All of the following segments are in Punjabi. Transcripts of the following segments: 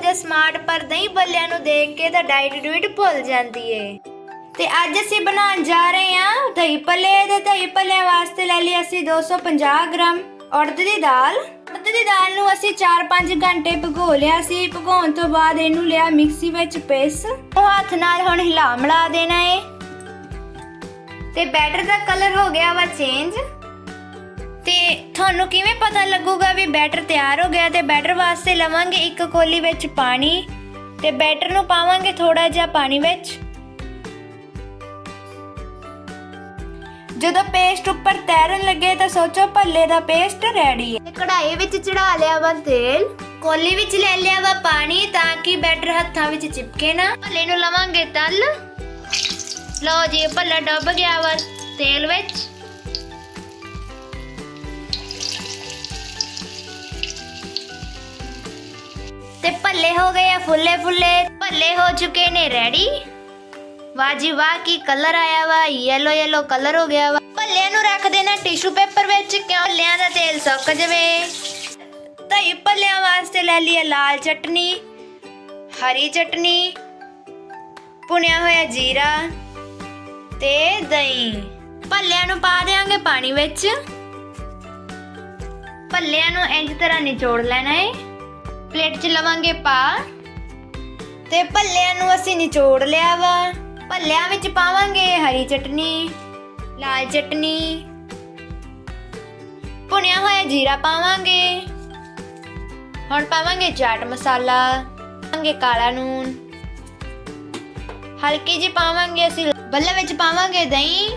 ਜਿਹਾ ਸਮਾਰਟ ਪਰ ਦਹੀਂ ਭੱਲਿਆਂ ਨੂੰ ਦੇਖ ਕੇ ਤਾਂ ਡਾਈਟ ਡੂਇਟ ਭੁੱਲ ਜਾਂਦੀ ਏ। ਤੇ ਅੱਜ ਅਸੀਂ ਬਣਾਉਣ ਜਾ ਰਹੇ ਹਾਂ ਦਹੀਂ ਭੱਲੇ ਤੇ ਦਹੀਂ ਭੱਲਿਆਂ ਵਾਸਤੇ ਲੈ ਲਈ ਅਸੀਂ 250 ਗ੍ਰਾਮ ਉੜਦ ਦੀ ਦਾਲ। ਉੜਦ ਦੀ ਦਾਲ ਨੂੰ ਅਸੀਂ 4-5 ਘੰਟੇ ਭਿਗੋ ਲਿਆ ਸੀ। ਭਿਗਾਉਣ ਤੋਂ ਬਾਅਦ ਇਹਨੂੰ ਲਿਆ ਮਿਕਸੀ ਵਿੱਚ ਪੇਸ। ਉਹ ਹੱਥ ਨਾਲ ਹੁਣ ਹਿਲਾ ਮਿਲਾ ਦੇਣਾ ਏ। ਤੇ ਬੈਟਰ ਦਾ ਕਲਰ ਹੋ ਗਿਆ ਵਾ ਚੇਂਜ। ਤੇ ਤੁਹਾਨੂੰ ਕਿਵੇਂ ਪਤਾ ਲੱਗੂਗਾ ਵੀ ਬੈਟਰ ਤਿਆਰ ਹੋ ਗਿਆ ਤੇ ਬੈਟਰ ਵਾਸਤੇ ਲਵਾਂਗੇ ਇੱਕ ਕੋਲੀ ਵਿੱਚ ਪਾਣੀ? ਤੇ ਬੈਟਰ ਨੂੰ ਪਾਵਾਂਗੇ ਥੋੜਾ ਜਿਹਾ ਪਾਣੀ ਵਿੱਚ? ਜਦੋਂ ਪੇਸਟ ਉੱਪਰ ਤੈਰਨ ਲੱਗੇ ਤਾਂ ਸੋਚੋ ਭੱਲੇ ਦਾ ਪੇਸਟ ਰੈਡੀ ਹੈ। ਕਢਾਈ ਵਿੱਚ ਚੜਾ ਲਿਆ ਵਾ ਤੇਲ। ਕੋਲੀ ਵਿੱਚ ਲੈ ਲਿਆ ਵਾ ਪਾਣੀ ਤਾਂ ਕਿ ਬੈਟਰ ਹੱਥਾਂ ਵਿੱਚ ਚਿਪਕੇ ਨਾ। ਭੱਲੇ ਨੂੰ ਲਵਾਂਗੇ ਤਲ। ਲਓ ਜੀ ਭੱਲਾ ਡੁੱਬ ਗਿਆ ਵਾ ਤੇਲ ਵਿੱਚ। ਤੇ ਭੱਲੇ ਹੋ ਗਏ ਆ ਫੁੱਲੇ ਫੁੱਲੇ, ਭੱਲੇ ਹੋ ਚੁੱਕੇ ਨੇ ਰੈਡੀ। ਵਾਹ ਜੀ ਵਾਹ, ਕੀ ਕਲਰ ਆਇਆ ਵਾ? ਯੈਲੋ ਯੈਲੋ ਕਲਰ ਹੋ ਗਿਆ ਵਾ। ਭੱਲਿਆਂ ਨੂੰ ਰੱਖ ਦੇਣਾ ਟਿਸ਼ੂ ਪੇਪਰ ਵਿੱਚ, ਕਿਉਂ ਭੱਲਿਆਂ ਦਾ ਤੇਲ ਸੁੱਕ ਜਾਵੇ? ਤਈ ਭੱਲਿਆਂ ਵਾਸਤੇ ਲੈ ਲਈ ਲਾਲ ਚਟਨੀ, ਹਰੀ ਚਟਨੀ, ਭੁਨਿਆ ਹੋਇਆ ਜੀਰਾ ਤੇ ਦਹੀਂ। ਭੱਲਿਆਂ ਨੂੰ ਪਾ ਦੇਾਂਗੇ ਪਾਣੀ ਵਿੱਚ। ਭੱਲਿਆਂ ਨੂੰ ਇੰਜ ਤਰ੍ਹਾਂ ਨਿਚੋੜ ਲੈਣਾ ਹੈ ਪਲੇਟ 'ਚ ਲਵਾਂਗੇ ਪਾ ਤੇ ਭੱਲਿਆਂ ਨੂੰ ਅਸੀਂ ਨਿਚੋੜ ਲਿਆ ਵਾ। ਭੱਲਿਆਂ ਵਿੱਚ ਪਾਵਾਂਗੇ ਹਰੀ ਚਟਨੀ, ਲਾਲ ਚਟਨੀ। ਭੁਨਿਆ ਹੋਇਆ ਜੀਰਾ ਪਾਵਾਂਗੇ। ਹੁਣ ਪਾਵਾਂਗੇ ਚਾਟ ਮਸਾਲਾ, ਪਾਵਾਂਗੇ ਕਾਲਾ ਨੂਨ। ਹਲਕੀ ਜਿਹੀ ਪਾਵਾਂਗੇ ਅਸੀਂ, ਬੱਲੇ ਵਿੱਚ ਪਾਵਾਂਗੇ ਦਹੀਂ।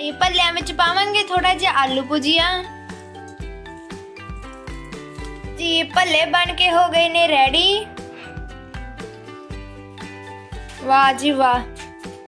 ਇਹ ਭੱਲਿਆਂ ਵਿੱਚ ਪਾਵਾਂਗੇ ਥੋੜਾ ਜਿਹਾ ਆਲੂ ਭੁਜੀਆ। ਜੀ ਭੱਲੇ ਬਣ ਕੇ ਹੋ ਗਏ ਨੇ ਰੈਡੀ ਵਾਹ ਜੀ ਵਾਹ।